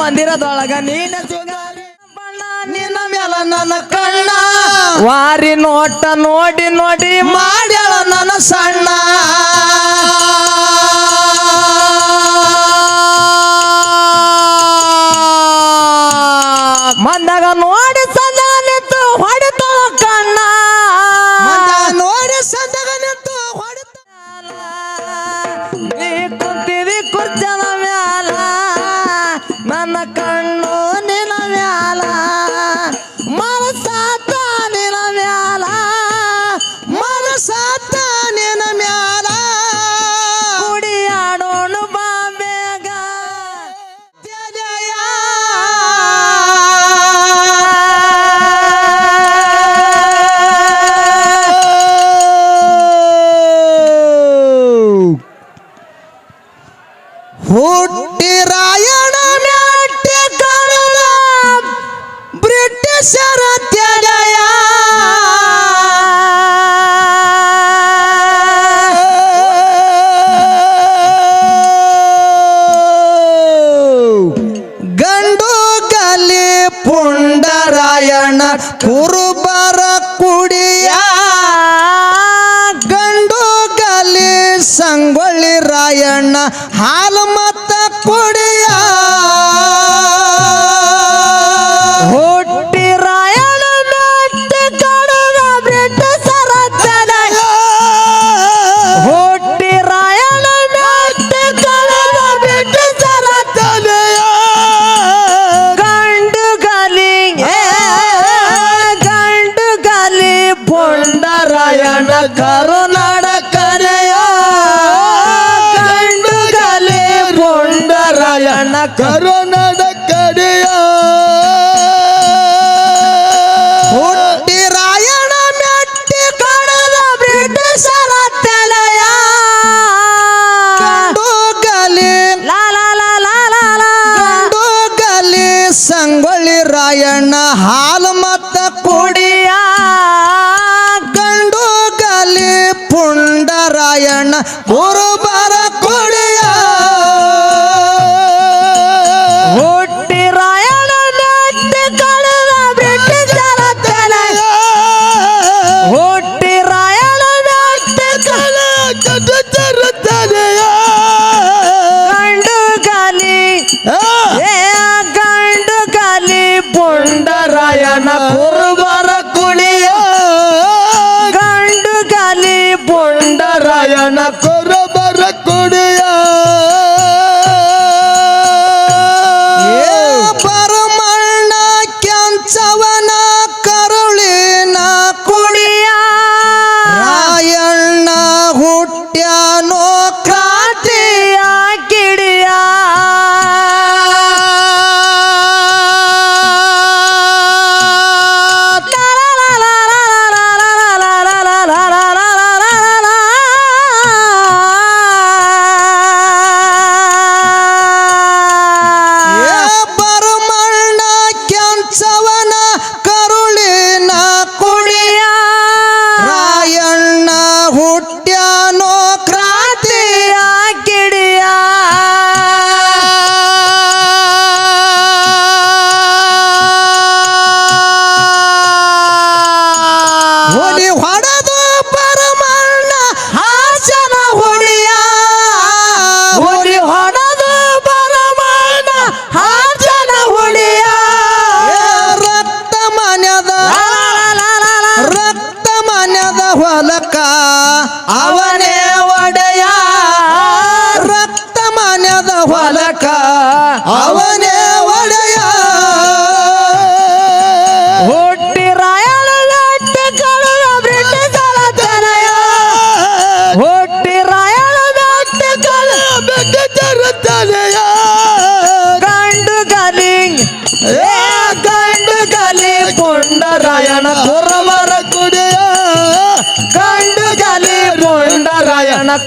ಮಂದಿರದೊಳಗ ನೀನ ನಿನ್ನ ಮೇಲ ನನ್ನ ಕಣ್ಣ. ವಾರಿ ನೋಟ ನೋಡಿ ನೋಡಿ ಮಾಡ್ಯಾಳ ನನ್ನ ಸಣ್ಣ. ಹುಟ್ಟಿರಾಯಣ ಬ್ರಿಟಿಷರ ತ್ಯಾಗಯ ಗಂಡು ಕಲಿ ಪುಂಡರಾಯಣ ಕುರು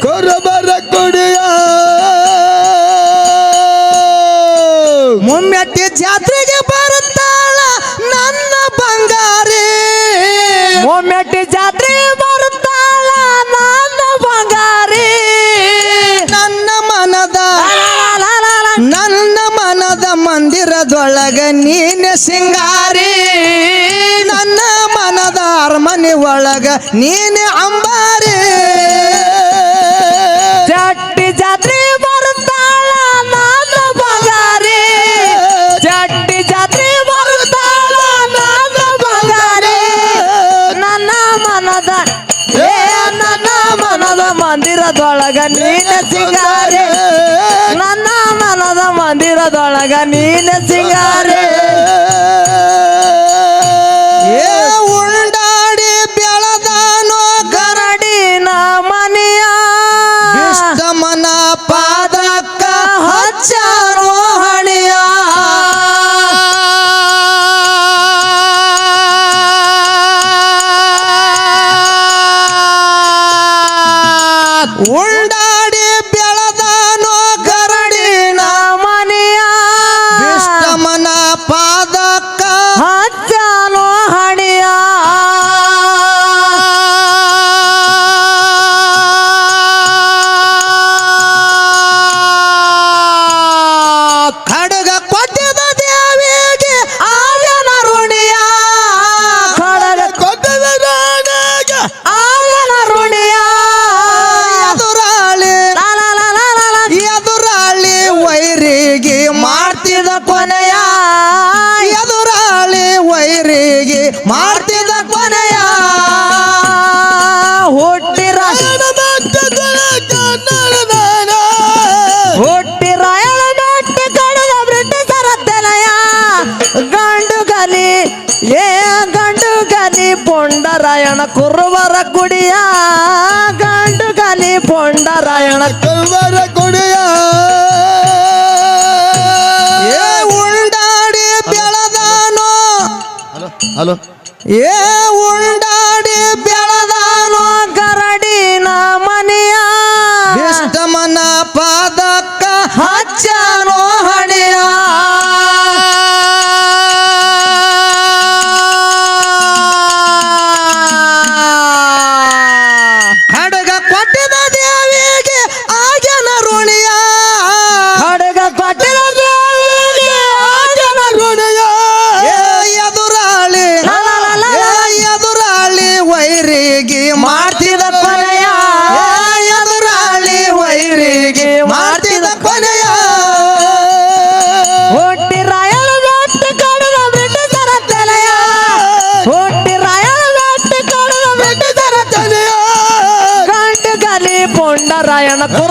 ಕುರುಬರ ಕೊಡಿಯ. ಮುಮ್ಮೆಟ್ಟಿ ಜಾತ್ರೆಗೆ ಬರುತ್ತಾಳ ನನ್ನ ಬಂಗಾರಿ. ಮುಮ್ಮೆಟ್ಟಿ ಜಾತ್ರೆ ಬರುತ್ತಾಳ ನನ್ನ ಬಂಗಾರಿ. ನನ್ನ ಮನದ ನನ್ನ ಮನದ ಮಂದಿರದೊಳಗ ನೀನೆ ಸಿಂಗಾರಿ. ನನ್ನ ಮನದ ಅರಮನೆ ಒಳಗ ನೀನೆ ಅಂಬಾ ಮಂದಿರದೊಳಗ ನೀನ ಸಿಂಗಾರೆ. ನನ್ನ ಮನದ ಮಂದಿರದೊಳಗ ನೀನ ಸಿಂಗಾರೆ. ಪೊಂಡರಾಯಣ ಕುರುವರ ಗುಡಿಯ ಗಂಡು ಗಲಿ ಪೊಂಡರಾಯಣ ಕುರುವರ ಏ ಉಲ್ಡಾಡಿ ಬೆಳದಾನೋ ಹಲೋ ಹಲೋ. ಏ la.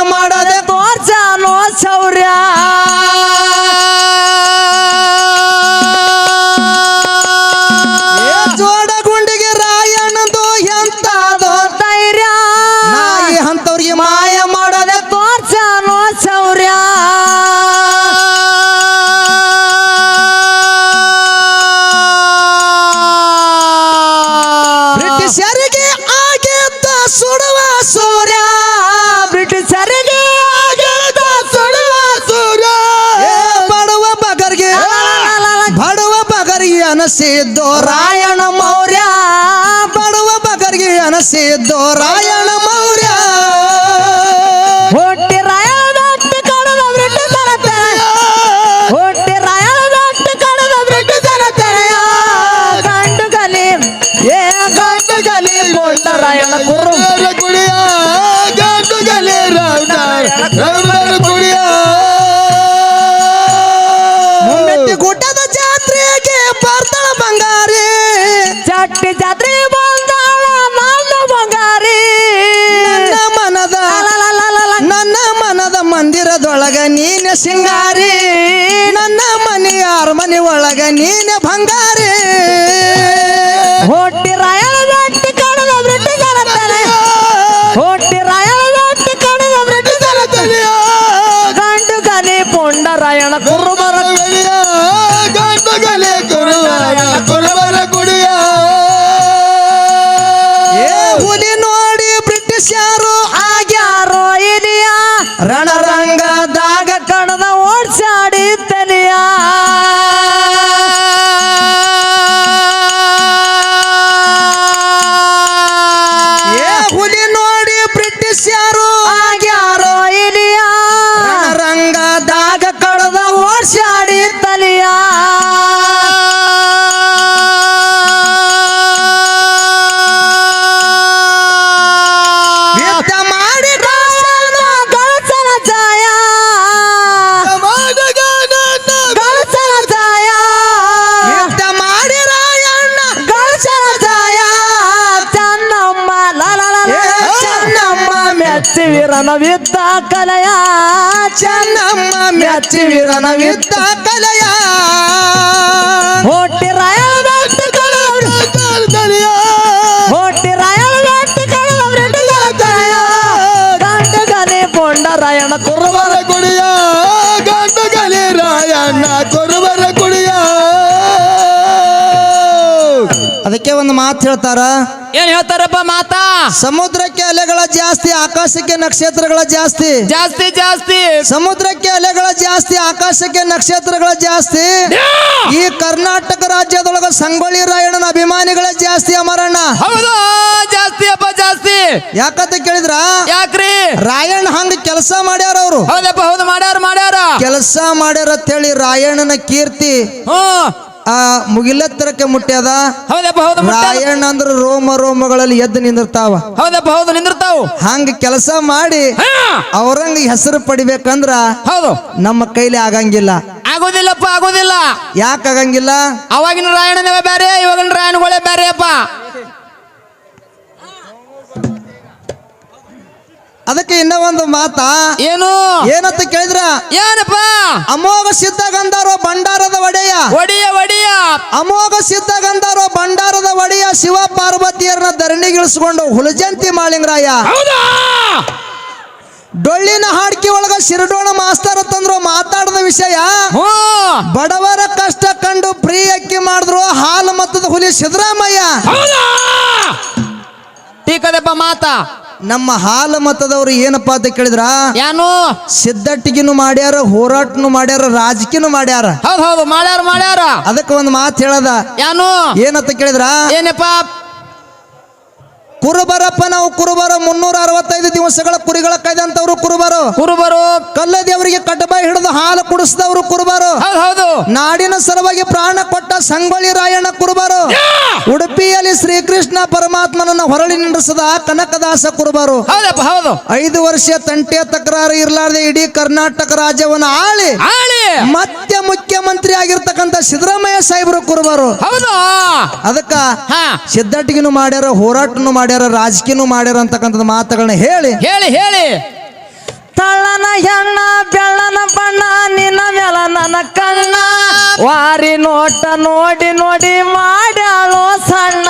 ರಾಯಣ ಮೌರ್ಯ ಬಡವ ಬಗರ್ಗಿ ಅನಸಿದ್ದು ರಾಯಣ ಮೌರ್ಯ. ಸಿಂಗಾರಿ ನನ್ನ ಮನೆಯಾರ ಮನೆ ಒಳಗ ನೀನೆ ಬಂಗಾರಿ. ಮೆಚ್ಚಿ ವೀರನ ವಿದ್ದ ಕಲೆಯ ಚೆನ್ನಮ್ಮ ಮೆಚ್ಚಿ ವೀರನ ಯುದ್ಧ ಕಲೆಯ ಒಂದು ಮಾತು ಹೇಳ್ತಾರ? ಏನ್ ಹೇಳ್ತಾರಪ್ಪ ಮಾತಾ? ಸಮುದ್ರಕ್ಕೆ ಅಲೆಗಳ ಜಾಸ್ತಿ ಆಕಾಶಕ್ಕೆ ನಕ್ಷತ್ರಗಳ ಜಾಸ್ತಿ. ಜಾಸ್ತಿ ಜಾಸ್ತಿ. ಸಮುದ್ರಕ್ಕೆ ಅಲೆಗಳ ಜಾಸ್ತಿ ಆಕಾಶಕ್ಕೆ ನಕ್ಷತ್ರಗಳ ಜಾಸ್ತಿ. ಈ ಕರ್ನಾಟಕ ರಾಜ್ಯದೊಳಗ ಸಂಗೊಳ್ಳಿ ರಾಯಣ್ಣನ ಅಭಿಮಾನಿಗಳ ಜಾಸ್ತಿ ಅಮರಣ್ಣ. ಹೌದು? ಜಾಸ್ತಿ ಅಪ್ಪ ಜಾಸ್ತಿ. ಯಾಕಂತ ಕೇಳಿದ್ರ? ಯಾಕ್ರಿ? ರಾಯಣ್ಣ ಹಂಗ ಕೆಲಸ ಮಾಡ್ಯಾರ ಅವರು. ಹೌದಪ್ಪ ಹೌದು ಮಾಡ್ಯಾರ ಮಾಡ್ಯಾರ. ಕೆಲಸ ಮಾಡ್ಯಾರ ಅಂತೇಳಿ ರಾಯಣ್ಣನ ಕೀರ್ತಿ. ಹ್ಮ್. ಆ ಮುಗಿಲತ್ತರಕ್ಕೆ ಮುಟ್ಟ್ಯದ ಹೌದಪ್ಪ ಹೌದು. ರಾಯಣ್ಣ ಅಂದ್ರ ರೋಮ ರೋಮಗಳಲ್ಲಿ ಎದ್ದು ನಿಂದಿರ್ತಾವ. ಹೌದಪ್ಪ ಹೌದು ನಿಂದಿರ್ತಾವು. ಹಂಗ ಕೆಲಸ ಮಾಡಿ ಅವರಂಗ ಹೆಸರು ಪಡಿಬೇಕಂದ್ರ ಹೌದು. ನಮ್ಮ ಕೈಲಿ ಆಗಂಗಿಲ್ಲ. ಆಗೋದಿಲ್ಲಪ್ಪ ಆಗೋದಿಲ್ಲ. ಯಾಕಾಗಂಗಿಲ್ಲ ಅವಾಗಿನ ರಾಯಣನೇ ಬೇರೆ ಇವಾಗಿನ ರಾಯಣಗಳೇ ಬೇರೆ ಅದಕ್ಕೆ ಇನ್ನ ಒಂದು ಮಾತಾ. ಏನು? ಏನಂತ ಕೇಳಿದ್ರ? ಏನಪ್ಪ? ಅಮೋಘ ಸಿದ್ಧ ಗಂಧಾರೋ ಭಂಡಾರದ ಒಡೆಯ. ಒಡೆಯ ಒಡೆಯ. ಅಮೋಘ ಸಿದ್ಧ ಗಂಧಾರೋ ಭಂಡಾರದ ಒಡೆಯ ಶಿವ ಪಾರ್ವತಿಯರನ್ನ ಧರಣಿಗಿಳಿಸ್ಕೊಂಡು ಹುಲಜಂತಿ ಮಾಳಿಂಗರಾಯ. ಡೊಳ್ಳಿನ ಹಾಡ್ಕಿ ಒಳಗ ಶಿರಡೋಣ ಮಾಸ್ತರ ತಂದ್ರು ಮಾತಾಡದ ವಿಷಯ. ಬಡವರ ಕಷ್ಟ ಕಂಡು ಫ್ರೀ ಅಕ್ಕಿ ಮಾಡಿದ್ರು ಹಾಲು ಮತ್ತದ ಹುಲಿ ಸಿದ್ದರಾಮಯ್ಯ. ಟೀಕದಪ್ಪ ಮಾತಾ. ನಮ್ಮ ಹಾಲು ಮತದವ್ರು ಏನಪ್ಪಾ ಅಂತ ಕೇಳಿದ್ರ? ಏನು ಸಿದ್ದಟ್ಟಿಗೆನು ಮಾಡ್ಯಾರ ಹೋರಾಟನು ಮಾಡ್ಯಾರ ರಾಜಕೀಯನು ಮಾಡ್ಯಾರ. ಹೌದು ಹೌದು ಮಾಡ್ಯಾರ ಮಾಡ್ಯಾರ. ಅದಕ್ಕೆ ಒಂದು ಮಾತು ಹೇಳದ. ಏನು ಏನಂತ ಕೇಳಿದ್ರ? ಏನಪ್ಪ? ಕುರುಬರಪ್ಪ ನಾವು ಕುರುಬರು ಮುನ್ನೂರ ಅರವತ್ತೈದು ದಿವಸಗಳ ಕುರಿಗಳ ಕೈದಂತವರು ಕುರುಬರು. ಕುರುಬರು. ಕಲ್ಲದೇವರಿಗೆ ಕಟ್ಟಬಾಯಿ ಹಿಡಿದು ಹಾಲು ಕುಡಿಸಿದವರು ಕುರುಬರು. ಹೌದು ನಾಡಿನ ಸಲುವಾಗಿ ಪ್ರಾಣ ಕೊಟ್ಟ ಸಂಗೊಳ್ಳಿ ರಾಯಣ್ಣ ಕುರುಬರು. ಉಡುಪಿಯಲ್ಲಿ ಶ್ರೀಕೃಷ್ಣ ಪರಮಾತ್ಮನನ್ನ ಹೊರಳಿ ನಿಂಡಿಸಿದ ಕನಕದಾಸ ಕುರುಬರು. ಹೌದು. ಐದು ವರ್ಷ ತಂಟೆ ತಕರಾರು ಇರಲಾರದೆ ಇಡೀ ಕರ್ನಾಟಕ ರಾಜ್ಯವನ್ನು ಆಳಿ ಆಳಿ. ಮತ್ತೆ ಮುಖ್ಯಮಂತ್ರಿ ಆಗಿರ್ತಕ್ಕಂಥ ಸಿದ್ದರಾಮಯ್ಯ ಸಾಹೇಬರು ಕುರುಬರು. ಹೌದು? ಅದಕ್ಕ ಹಾ. ಸಿದ್ದಟ್ಟಿಗಿನೂ ಮಾಡ್ಯಾರ ಹೋರಾಟನು ಮಾಡ್ಯಾರ ರಾಜಕೀಯನು ಮಾಡ್ಯಾರ ಅಂತಕ್ಕಂಥದ್ದು ಮಾತುಗಳನ್ನ ಹೇಳಿ. ಹೇಳಿ ಹೇಳಿ. ತಳ್ಳನ ಹೆಣ್ಣ ಬೆಳ್ಳನ ಬಣ್ಣ ನಿನ್ನ ಮೇಲ ನನ್ನ ಕಣ್ಣ. ವಾರಿ ನೋಟ ನೋಡಿ ನೋಡಿ ಮಾಡ್ಯಾಳೋ ಸಣ್ಣ.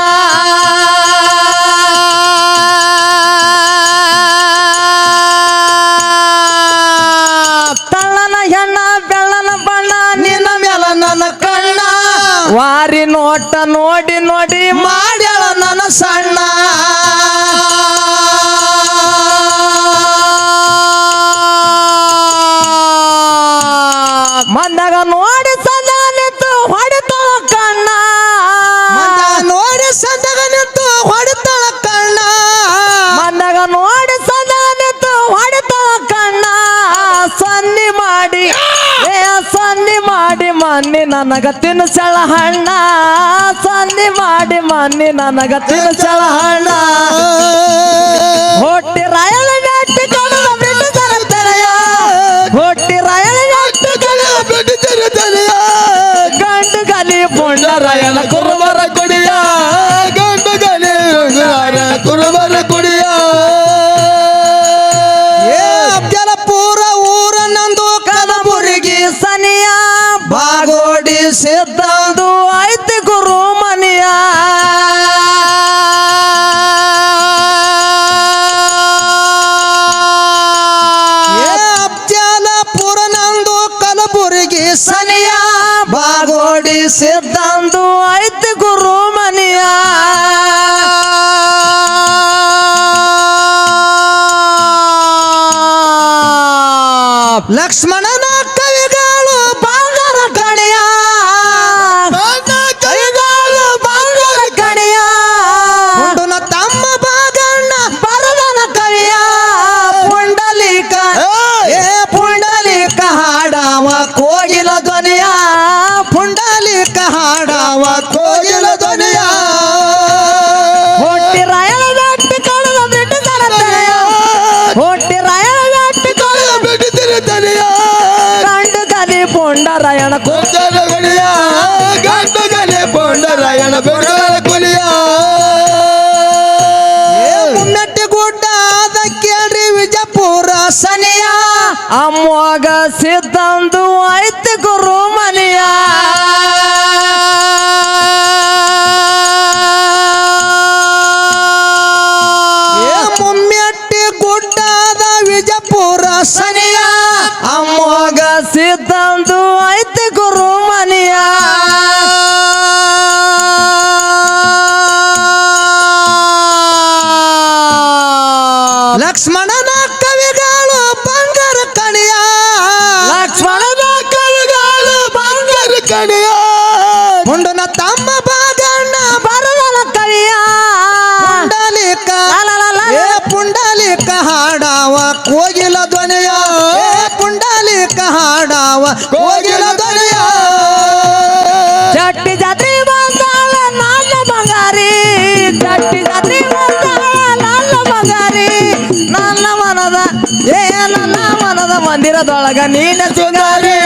ಏ ಸನ್ನಿ ಮಾಡಿ ಮನ್ನಿ, ನನಗ ತಿನ್ಸಳ ಹಣ್ಣ. ಸನ್ನಿ ಮಾಡಿ ಮನ್ನಿ, ನನಗ ತಿನ್ಸಳ ಹಣ್ಣ. ಹೊಟ್ಟಿ ರಾಯಲ ಹೊಟ್ಟಿ ರಾಯಲ ಗಂಡು ಗಲಿ ಪುಂಡ ರಾಯಲ ಕುರುಬರ ಸಿದ್ದಂದು ಐತಿ ಗುರು ಮನೆಯ. ಏ ಅಫ್ಜಲಪುರ ನಂದು ಕಲಬುರಗಿ ಸನಿಯ. ಬಾಗೋಡಿ ಸಿದ್ದಂದು ಐತಿ ಗುರು ಮನೆಯ. ಲಕ್ಷ್ಮಣನ ಸನಿಯ. ಅಮ್ಮಗ ಸಿದ್ದಂದು ಐತಿ ಗುರು ಮನಿಯ. ಹುಂಡುನ ತಮ್ಮ ಬಾಗಣ್ಣ ಬರದನ ಕವಿಯ ಪುಂಡಲಿಕ ಏ ಪುಂಡಲಿಕ ಹಾಡಾವ ಕೋಗಿಲ ಧ್ವನಿಯ. ಏ ಪುಂಡಲಿಕ ಹಾಡಾವ ಕೋಗಿಲ ಧ್ವನಿಯ. ಚಟ್ಟಿ ಜಾತ್ರಿ ಬಂದಾಳ ನನ್ನ ಬಂಗಾರಿ. ಚಟ್ಟಿ ಜಾತ್ರಿ ಬಂದಾಳ ನನ್ನ ಬಂಗಾರಿ. ನನ್ನ ಮನದ ಏ ನನ್ನ ಮನದ ಮಂದಿರದೊಳಗ ನೀನ ಸುಗಾರಿ.